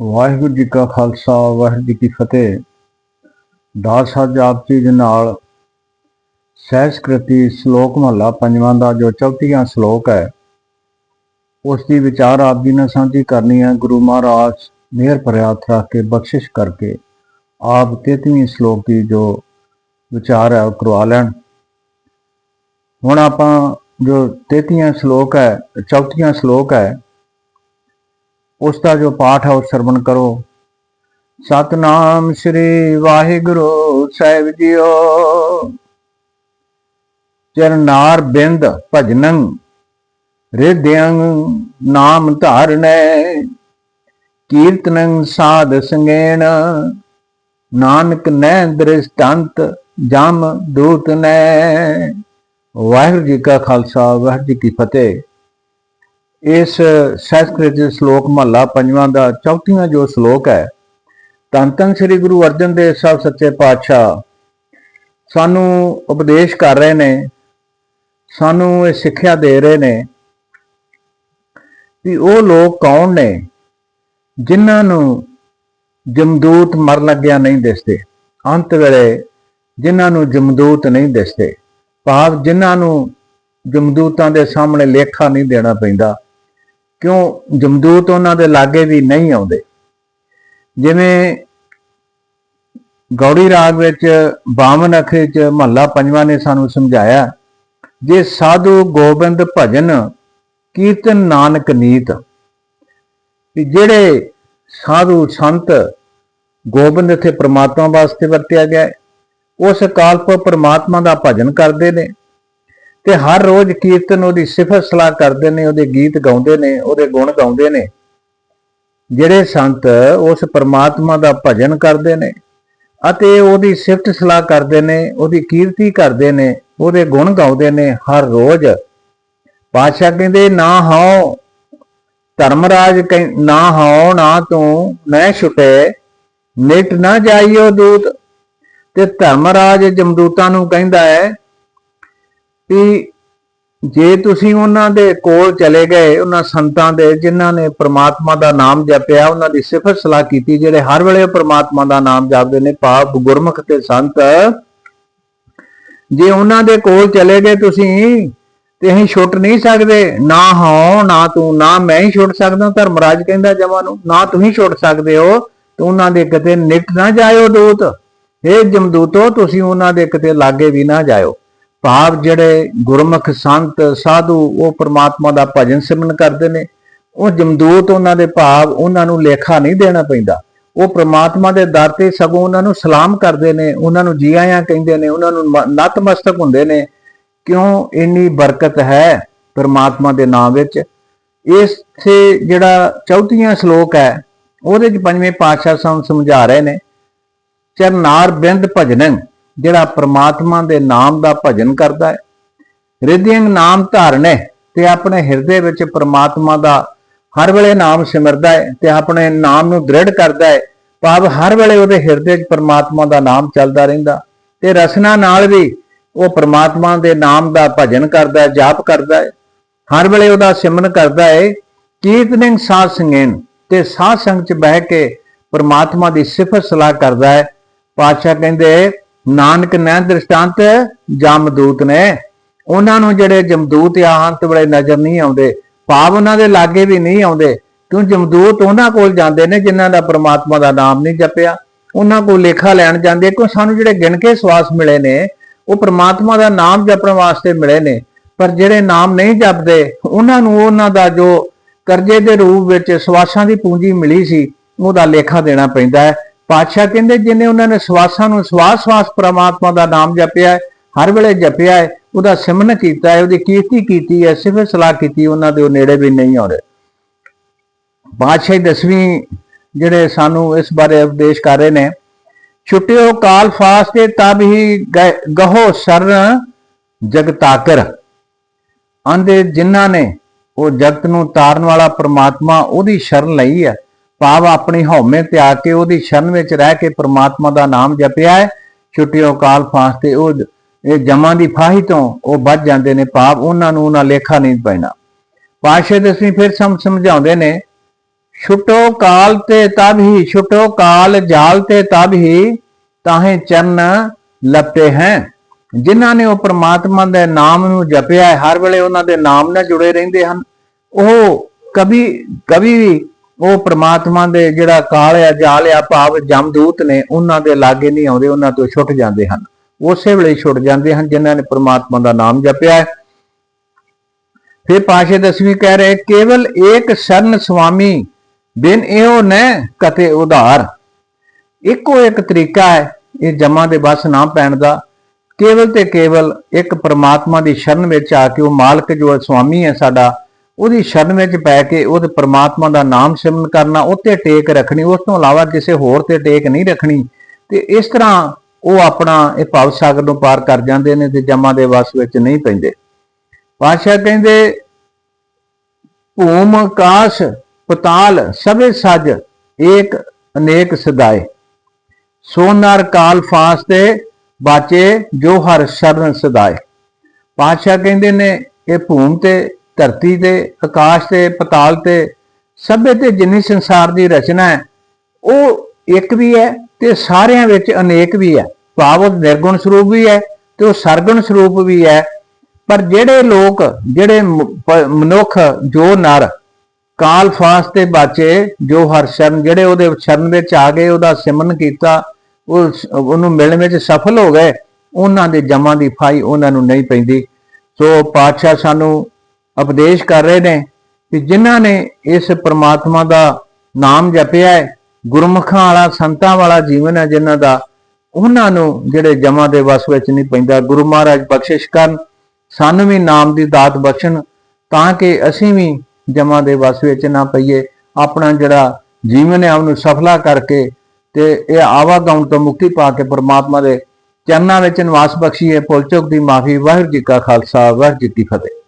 ਵਾਹਿਗੁਰੂ ਜੀ ਕਾ ਖਾਲਸਾ, ਵਾਹਿਗੁਰੂ ਜੀ ਕੀ ਫਤਿਹ। ਦਾਸ ਸਾਹਿਬ ਆਪ ਜੀ ਦੇ ਨਾਲ ਸਹਿਸਕ੍ਰਿਤੀ ਸ਼ਲੋਕ ਮਹਲਾ ਪੰਜਵਾਂ ਦਾ ਜੋ ਚੌਥੀਆਂ ਸ਼ਲੋਕ ਹੈ, ਉਸ ਦੀ ਵਿਚਾਰ ਆਪ ਜੀ ਨਾਲ ਸਾਂਝੀ ਕਰਨੀ ਹੈ। ਗੁਰੂ ਮਹਾਰਾਜ ਮਿਹਰ ਭਰਿਆ ਰੱਖ ਕੇ, ਬਖਸ਼ਿਸ਼ ਕਰਕੇ ਆਪ 33ਵੀਂ ਸ਼ਲੋਕ ਦੀ ਜੋ ਵਿਚਾਰ ਹੈ, ਉਹ ਕਰਵਾ ਲੈਣ। ਹੁਣ ਆਪਾਂ ਜੋ 33ਵਾਂ ਸ਼ਲੋਕ ਹੈ, ਚੌਥੀਆਂ ਸ਼ਲੋਕ ਹੈ ਉਸ ਦਾ ਜੋ ਪਾਠ ਹੈ ਉਹ ਸਰਵਣ ਕਰੋ। ਸਤਨਾਮ ਸ੍ਰੀ ਵਾਹਿਗੁਰੂ ਸਾਹਿਬ ਜੀਓ। ਚਰਨਾਰ ਬਿੰਦ ਭਜਨੰ ਰਿਦਯੰ ਨਾਮ ਧਾਰਣੈ ਕੀਰਤਨੰ ਸਾਧ ਸੰਗੇਣ। ਨਾਨਕ ਨੈ ਦ੍ਰਿਸ਼ਟੰਤ ਜਮ ਦੂਤ ਨੈ। ਵਾਹਿਗੁਰੂ ਜੀ ਕਾ ਖਾਲਸਾ, ਵਾਹਿਗੁਰੂ ਜੀ ਕੀ ਫਤਿਹ। ਇਸ ਸੰਸਕ੍ਰਿਤ ਦੇ ਸ਼ਲੋਕ ਮਹਲਾ ਪੰਜਵਾਂ ਦਾ ਚੌਥੀਆਂ ਜੋ ਸ਼ਲੋਕ ਹੈ, ਧੰਨ ਧੰਨ ਸ੍ਰੀ ਗੁਰੂ ਅਰਜਨ ਦੇਵ ਸਾਹਿਬ ਸੱਚੇ ਪਾਤਸ਼ਾਹ, ਸਾਨੂੰ ਉਪਦੇਸ਼ ਕਰ ਰਹੇ ਨੇ, ਸਾਨੂੰ ਇਹ ਸਿੱਖਿਆ ਦੇ ਰਹੇ ਨੇ ਵੀ ਉਹ ਲੋਕ ਕੌਣ ਨੇ ਜਿਨ੍ਹਾਂ ਨੂੰ ਜਮਦੂਤ ਮਰਨ ਲੱਗਿਆ ਨਹੀਂ ਦਿਸਦੇ, ਅੰਤ ਵੇਲੇ ਜਿਨ੍ਹਾਂ ਨੂੰ ਜਮਦੂਤ ਨਹੀਂ ਦਿਸਦੇ, ਭਾਵ ਜਿਨ੍ਹਾਂ ਨੂੰ ਜਮਦੂਤਾਂ ਦੇ ਸਾਹਮਣੇ ਲੇਖਾ ਨਹੀਂ ਦੇਣਾ ਪੈਂਦਾ ਕਿਉਂ ਜਮਦੂਤ ਉਹਨਾਂ ਦੇ ਲਾਗੇ ਵੀ ਨਹੀਂ ਆਉਂਦੇ? ਜਿਵੇਂ ਗੌੜੀ ਰਾਗ ਵਿੱਚ ਬਾਵਨ ਅਖਰੇ ਚ ਮਹੱਲਾ ਪੰਜਵਾਂ ਨੇ ਸਾਨੂੰ ਸਮਝਾਇਆ ਜੇ ਸਾਧੂ ਗੋਬਿੰਦ ਭਜਨ ਕੀਰਤਨ ਨਾਨਕ ਨੀਤ। ਵੀ ਜਿਹੜੇ ਸਾਧੂ ਸੰਤ ਗੋਬਿੰਦ ਇੱਥੇ ਪ੍ਰਮਾਤਮਾ ਵਾਸਤੇ ਵਰਤਿਆ ਗਿਆ ਹੈ, ਉਸ ਕਾਲਪ ਪ੍ਰਮਾਤਮਾ ਦਾ ਭਜਨ ਕਰਦੇ ਨੇ। ਤੇ ਹਰ ਰੋਜ਼ ਕੀਰਤਨ ਉਹਦੀ ਸਿਫਤ ਸਲਾਹ ਕਰਦੇ ਨੇ, ਉਹਦੇ ਗੀਤ ਗਾਉਂਦੇ ਨੇ, ਉਹਦੇ ਗੁਣ ਗਾਉਂਦੇ ਨੇ। ਜਿਹੜੇ ਸੰਤ ਉਸ ਪਰਮਾਤਮਾ ਦਾ ਭਜਨ ਕਰਦੇ ਨੇ ਅਤੇ ਉਹਦੀ ਸਿਫਤ ਸਲਾਹ ਕਰਦੇ ਨੇ, ਉਹਦੀ ਕੀਰਤੀ ਕਰਦੇ ਨੇ, ਉਹਦੇ ਗੁਣ ਗਾਉਂਦੇ ਨੇ, ਹਰ ਰੋਜ਼। ਪਾਤਸ਼ਾਹ ਕਹਿੰਦੇ, ਨਾ ਹਉ ਧਰਮਰਾਜ ਕਹਿ- ਨਾ ਹਉ, ਨਾ ਤੂੰ, ਮੈਂ ਛੁਟੇ, ਨਿਟ ਨਾ ਜਾਈਓ ਦੂਤ। ਤੇ ਧਰਮਰਾਜ ਜਮਦੂਤਾਂ ਨੂੰ ਕਹਿੰਦਾ ਹੈ ਕਿ ਜੇ ਤੁਸੀਂ ਉਹਨਾਂ ਦੇ ਕੋਲ ਚਲੇ ਗਏ, ਉਹਨਾਂ ਸੰਤਾਂ ਦੇ, ਜਿਨ੍ਹਾਂ ਨੇ ਪ੍ਰਮਾਤਮਾ ਦਾ ਨਾਮ ਜਪਿਆ, ਉਹਨਾਂ ਦੀ ਸਿਫਤ ਸਲਾਹ ਕੀਤੀ, ਜਿਹੜੇ ਹਰ ਵੇਲੇ ਪ੍ਰਮਾਤਮਾ ਦਾ ਨਾਮ ਜਪਦੇ ਨੇ, ਪਾਪ ਗੁਰਮੁਖ ਤੇ ਸੰਤ, ਜੇ ਉਹਨਾਂ ਦੇ ਕੋਲ ਚਲੇ ਗਏ ਤੁਸੀਂ, ਤੇ ਅਸੀਂ ਛੁੱਟ ਨਹੀਂ ਸਕਦੇ। ਨਾ ਹੋ, ਨਾ ਤੂੰ, ਨਾ ਮੈਂ ਹੀ ਛੁੱਟ ਸਕਦਾ। ਧਰਮਰਾਜ ਕਹਿੰਦਾ ਜਮਾ ਨੂੰ, ਨਾ ਤੁਸੀਂ ਛੁੱਟ ਸਕਦੇ ਹੋ। ਤੇ ਉਹਨਾਂ ਦੇ ਕਿਤੇ ਨਿਕਟ ਨਾ ਜਾਇਓ, ਦੂਤ। ਇਹ ਜਮਦੂਤੋ, ਤੁਸੀਂ ਉਹਨਾਂ ਦੇ ਕਿਤੇ ਲਾਗੇ ਵੀ ਨਾ ਜਾਇਓ। ਭਾਵ ਜਿਹੜੇ ਗੁਰਮੁਖ ਸੰਤ, ਸਾਧੂ, ਉਹ ਪ੍ਰਮਾਤਮਾ ਦਾ ਭਜਨ ਸਿਮਰਨ ਕਰਦੇ ਨੇ। ਉਹ ਜਮਦੂਤ ਉਹਨਾਂ ਦੇ ਭਾਵ ਉਹਨਾਂ ਨੂੰ ਲੇਖਾ ਨਹੀਂ ਦੇਣਾ ਪੈਂਦਾ। ਉਹ ਪ੍ਰਮਾਤਮਾ ਦੇ ਦਰ ਤੇ ਸਗੋਂ ਉਹਨਾਂ ਨੂੰ ਸਲਾਮ ਕਰਦੇ ਨੇ, ਉਹਨਾਂ ਨੂੰ ਜੀ ਆਇਆਂ ਕਹਿੰਦੇ ਨੇ, ਉਹਨਾਂ ਨੂੰ ਨਤਮਸਤਕ ਹੁੰਦੇ ਨੇ। ਕਿਉਂ? ਇੰਨੀ ਬਰਕਤ ਹੈ ਪ੍ਰਮਾਤਮਾ ਦੇ ਨਾਮ ਵਿੱਚ। ਇਸ ਤੇ ਜਿਹੜਾ ਚੌਥੀਆਂ ਸ਼ਲੋਕ ਹੈ, ਉਹਦੇ ਚ ਪੰਜਵੇਂ ਪਾਤਸ਼ਾਹ ਸਾਨੂੰ ਸਮਝਾ ਰਹੇ ਨੇ, ਚਰਨਾਰ ਬਿੰਦ ਭਜਨੰ। ਜਿਹੜਾ ਪ੍ਰਮਾਤਮਾ ਦੇ ਨਾਮ ਦਾ ਭਜਨ ਕਰਦਾ ਹੈ। ਰਿਦਿਅੰਗ ਨਾਮ ਧਾਰਨ ਹੈ ਤੇ ਆਪਣੇ ਹਿਰਦੇ ਵਿੱਚ ਪ੍ਰਮਾਤਮਾ ਦਾ ਹਰ ਵੇਲੇ ਨਾਮ ਸਿਮਰਦਾ ਹੈ ਤੇ ਆਪਣੇ ਨਾਮ ਨੂੰ ਦ੍ਰਿੜ ਕਰਦਾ ਹੈ। ਭਾਵ ਹਰ ਵੇਲੇ ਉਹਦੇ ਹਿਰਦੇ 'ਚ ਪ੍ਰਮਾਤਮਾ ਦਾ ਨਾਮ ਚੱਲਦਾ ਰਹਿੰਦਾ। ਤੇ ਰਸਨਾ ਨਾਲ ਵੀ ਉਹ ਪ੍ਰਮਾਤਮਾ ਦੇ ਨਾਮ ਦਾ ਭਜਨ ਕਰਦਾ ਹੈ, ਜਾਪ ਕਰਦਾ ਹੈ। ਹਰ ਵੇਲੇ ਉਹਦਾ ਸਿਮਰਨ ਕਰਦਾ ਹੈ, ਕੀਰਤਨਿੰਗ ਸਾਧ ਸੰਗੇਨ ਤੇ ਸਾਧ ਸੰਗ 'ਚ ਬਹਿ ਕੇ ਪ੍ਰਮਾਤਮਾ ਦੀ ਸਿਫਤ ਸਲਾਹ ਕਰਦਾ ਹੈ। ਪਾਤਸ਼ਾਹ ਕਹਿੰਦੇ ਨਾਨਕ ਨੇ ਦ੍ਰਿਸ਼ਟਾਂਤ ਜਮਦੂਤ ਨੇ। ਉਹਨਾਂ ਨੂੰ ਜਿਹੜੇ ਜਮਦੂਤ ਆ ਅੰਤ ਵੇਲੇ ਨਜ਼ਰ ਨਹੀਂ ਆਉਂਦੇ, ਭਾਵ ਉਹਨਾਂ ਦੇ ਲਾਗੇ ਵੀ ਨਹੀਂ ਆਉਂਦੇ, ਕਿਉਂ ਜਮਦੂਤ ਉਹਨਾਂ ਕੋਲ ਜਾਂਦੇ ਨੇ ਜਿਨ੍ਹਾਂ ਦਾ ਪ੍ਰਮਾਤਮਾ ਦਾ ਨਾਮ ਨਹੀਂ ਜਪਿਆ। ਉਹਨਾਂ ਕੋਲ ਲੇਖਾ ਲੈਣ ਜਾਂਦੇ, ਕਿਉਂ ਸਾਨੂੰ ਜਿਹੜੇ ਗਿਣ ਕੇ ਸਵਾਸ ਮਿਲੇ ਨੇ, ਉਹ ਪ੍ਰਮਾਤਮਾ ਦਾ ਨਾਮ ਜਪਣ ਵਾਸਤੇ ਮਿਲੇ ਨੇ, ਪਰ ਜਿਹੜੇ ਨਾਮ ਨਹੀਂ ਜਪਦੇ, ਉਹਨਾਂ ਨੂੰ ਉਹਨਾਂ ਦਾ ਜੋ ਕਰਜ਼ੇ ਦੇ ਰੂਪ ਵਿੱਚ ਸਵਾਸਾਂ ਦੀ ਪੂੰਜੀ ਮਿਲੀ ਸੀ, ਉਹਦਾ ਲੇਖਾ ਦੇਣਾ ਪੈਂਦਾ ਹੈ। ਪਾਤਸ਼ਾਹ ਕਹਿੰਦੇ ਜਿਨੇ ਉਹਨਾਂ ਨੇ ਸਵਾਸਾਂ ਨੂੰ ਸਵਾਸ ਸਵਾਸ ਪ੍ਰਮਾਤਮਾ ਦਾ ਨਾਮ ਜਪਿਆ ਹੈ, ਹਰ ਵੇਲੇ ਜਪਿਆ ਹੈ, ਉਹਦਾ ਸਿਮਰਨ ਕੀਤਾ ਹੈ, ਉਹਦੀ ਕੀਰਤੀ ਕੀਤੀ ਹੈ, ਸਿਫਤ ਸਲਾਹ ਕੀਤੀ ਉਹਨਾਂ ਦੇ ਉਹ ਨੇੜੇ ਵੀ ਨਹੀਂ ਆਉਂਦੇ ਬਾਦਸ਼ਾਹ ਦਸਵੀਂ ਜਿਹੜੇ ਸਾਨੂੰ ਇਸ ਬਾਰੇ ਉਪਦੇਸ਼ ਕਰ ਰਹੇ ਨੇ, ਛੁੱਟਿਓ ਕਾਲ ਫਾਸਤੇ ਤਬ ਹੀ ਗਏ- ਗਹੋ ਸਰਨ ਜਗਤਾਕਰ ਆਂਦੇ ਜਿਨ੍ਹਾਂ ਨੇ ਉਹ ਜਗਤ ਨੂੰ ਤਾਰਨ ਵਾਲਾ ਪ੍ਰਮਾਤਮਾ ਉਹਦੀ ਸ਼ਰਨ ਲਈ ਹੈ। ਭਾਵ ਆਪਣੀ ਹਉਮੈ ਤਿਆਗ ਕੇ ਉਹਦੀ ਸ਼ਰਨ ਵਿੱਚ ਰਹਿ ਕੇ ਪ੍ਰਮਾਤਮਾ ਦਾ ਨਾਮ ਜਪਿਆ ਹੈ। ਛੁੱਟਿਓ ਕਾਲ ਫਾਸਤੇ ਉਹ ਇਹ ਜਮਾਂ ਦੀ ਫਾਹੀ ਤੋਂ ਉਹ ਬਚ ਜਾਂਦੇ ਨੇ। ਭਾਵ ਉਹਨਾਂ ਨੂੰ ਉਹਨਾਂ ਲੇਖਾ ਨਹੀਂ ਪੈਣਾ। ਪਾਸ਼ਾ ਦਸਵੀਂ ਫਿਰ ਸਮ ਸਮਝਾਉਂਦੇ ਨੇ, ਛੁੱਟੋ ਕਾਲ ਤੇ ਤਬ ਹੀ, ਛੁੱਟੋ ਕਾਲ ਜਾਲ ਤੇ ਤਬ ਹੀ ਤਾਹੇ ਚਰਨ ਲਪਟੇ ਹੈ। ਜਿਨ੍ਹਾਂ ਨੇ ਉਹ ਪ੍ਰਮਾਤਮਾ ਦੇ ਨਾਮ ਨੂੰ ਜਪਿਆ ਹੈ, ਹਰ ਵੇਲੇ ਉਹਨਾਂ ਦੇ ਨਾਮ ਨਾਲ ਜੁੜੇ ਰਹਿੰਦੇ ਹਨ। ਉਹ ਕभी ਕभी ਵੀ ਉਹ ਪ੍ਰਮਾਤਮਾ ਦੇ ਜਿਹੜਾ ਕਾਲ ਆ ਜਾਲ ਆ ਭਾਵ ਜਮਦੂਤ ਨੇ ਉਹਨਾਂ ਦੇ ਲਾਗੇ ਨਹੀਂ ਆਉਂਦੇ ਉਹਨਾਂ ਤੋਂ ਛੁੱਟ ਜਾਂਦੇ ਹਨ। ਉਸੇ ਵੇਲੇ ਛੁੱਟ ਜਾਂਦੇ ਹਨ ਜਿਨ੍ਹਾਂ ਨੇ ਪ੍ਰਮਾਤਮਾ ਦਾ ਨਾਮ ਜਪਿਆ ਹੈ। ਫਿਰ ਪਾਸ਼ੇ ਦਸਵੀਂ ਕਹਿ ਰਹੇ ਕੇਵਲ ਏਕ ਸ਼ਰਨ ਸੁਆਮੀ ਬਿਨ ਇਹੋ ਨ ਕਤੇ ਉਧਾਰ। ਇੱਕੋ ਇੱਕ ਤਰੀਕਾ ਹੈ ਇਹ ਜਮਾਂ ਦੇ ਬਸ ਨਾ ਪੈਣ ਦਾ। ਕੇਵਲ ਤੇ ਕੇਵਲ ਇੱਕ ਪਰਮਾਤਮਾ ਦੀ ਸ਼ਰਨ ਵਿੱਚ ਆ ਕੇ ਉਹ ਮਾਲਕ ਜੋ ਹੈ, ਸੁਆਮੀ ਹੈ ਸਾਡਾ ਉਹਦੀ ਸ਼ਰਨ ਵਿੱਚ ਪੈ ਕੇ ਉਹਦੇ ਪ੍ਰਮਾਤਮਾ ਦਾ ਨਾਮ ਸਿਮਰਨ ਕਰਨਾ ਉੱਤੇ ਟੇਕ ਰੱਖਣੀ, ਉਸ ਤੋਂ ਇਲਾਵਾ ਕਿਸੇ ਹੋਰ ਤੇ ਟੇਕ ਨਹੀਂ ਰੱਖਣੀ। ਤੇ ਇਸ ਤਰ੍ਹਾਂ ਉਹ ਆਪਣਾ ਇਹ ਭਵ ਸਾਗਰ ਨੂੰ ਪਾਰ ਕਰ ਜਾਂਦੇ ਨੇ ਤੇ ਜਮਾਂ ਦੇ ਵਸ ਵਿੱਚ ਨਹੀਂ ਪੈਂਦੇ। ਪਾਤਸ਼ਾਹ ਕਹਿੰਦੇ, ਭੂਮ ਆਕਾਸ਼ ਪਤਾਲ, ਸਭੇ ਸਜ, ਏਕ, ਅਨੇਕ ਸਦਾਏ। ਸੋਨਾਰ, ਕਾਲ, ਫਾਸ ਤੇ ਬਾਚੇ, ਜੋ ਹਰ ਸ਼ਰਨ ਸਦਾਏ। ਪਾਤਸ਼ਾਹ ਕਹਿੰਦੇ ਨੇ, ਇਹ ਭੂਮ ਤੇ ਧਰਤੀ ਤੇ, ਆਕਾਸ਼ ਤੇ, ਪਤਾਲ ਤੇ, ਸਭੇ ਤੇ ਜਿੰਨੀ ਸੰਸਾਰ ਦੀ ਰਚਨਾ ਹੈ, ਉਹ ਇੱਕ ਵੀ ਹੈ ਤੇ ਸਾਰਿਆਂ ਵਿੱਚ ਅਨੇਕ ਵੀ ਹੈ। ਭਾਵ ਉਹ ਨਿਰਗੁਣ ਸਰੂਪ ਵੀ ਹੈ ਤੇ ਉਹ ਸਰਗੁਣ ਸਰੂਪ ਵੀ ਹੈ। ਪਰ ਜਿਹੜੇ ਲੋਕ, ਜਿਹੜੇ ਮਨੁੱਖ, ਜੋ ਨਰ, ਕਾਲ ਫਾਸ ਤੇ ਬਾਚੇ, ਜੋ ਹਰ ਸ਼ਰਨ, ਜਿਹੜੇ ਉਹਦੇ ਸ਼ਰਨ ਵਿੱਚ ਆ ਗਏ, ਉਹਦਾ ਸਿਮਰਨ ਕੀਤਾ, ਉਹ ਉਹਨੂੰ ਮਿਲਣ ਵਿੱਚ ਸਫਲ ਹੋ ਗਏ, ਉਹਨਾਂ ਦੇ ਜਮਾਂ ਦੀ ਫਾਈ ਉਹਨਾਂ ਨੂੰ ਨਹੀਂ ਪੈਂਦੀ। ਸੋ ਪਾਤਸ਼ਾਹ ਸਾਨੂੰ ਉਪਦੇਸ਼ ਕਰ ਰਹੇ ਨੇ ਕਿ ਜਿਨ੍ਹਾਂ ਨੇ ਇਸ ਪ੍ਰਮਾਤਮਾ ਦਾ ਨਾਮ ਜਪਿਆ ਹੈ, ਗੁਰਮੁਖਾਂ ਵਾਲਾ, ਸੰਤਾਂ ਵਾਲਾ ਜੀਵਨ ਹੈ ਜਿਨ੍ਹਾਂ ਦਾ, ਉਹਨਾਂ ਨੂੰ ਜਿਹੜੇ ਜਮਾਂ ਦੇ ਵਸ ਵਿੱਚ ਨਹੀਂ ਪੈਂਦਾ, ਗੁਰੂ ਮਹਾਰਾਜ ਬਖਸ਼ਿਸ਼ ਕਰਨ, ਸਾਨੂੰ ਵੀ ਨਾਮ ਦੀ ਦਾਤ ਬਖਸ਼ਣ, ਤਾਂ ਕਿ ਅਸੀਂ ਵੀ ਜਮਾਂ ਦੇ ਵਸ ਵਿੱਚ ਨਾ ਪਈਏ, ਆਪਣਾ ਜਿਹੜਾ ਜੀਵਨ ਹੈ ਉਹਨੂੰ ਸਫਲਾ ਕਰਕੇ ਤੇ ਇਹ ਆਵਾਗਾਉਣ ਤੋਂ ਮੁਕਤੀ ਪਾ ਕੇ ਪਰਮਾਤਮਾ ਦੇ ਚਰਨਾਂ ਵਿੱਚ ਨਿਵਾਸ ਬਖਸ਼ੀਏ। ਭੁੱਲ ਚੁੱਕ ਦੀ ਮਾਫੀ, ਵਾਹਿਗੁਰੂ ਜੀ ਕਾ ਖਾਲਸਾ, ਵਾਹਿਗੁਰੂ ਜੀ ਕੀ ਫਤਿਹ।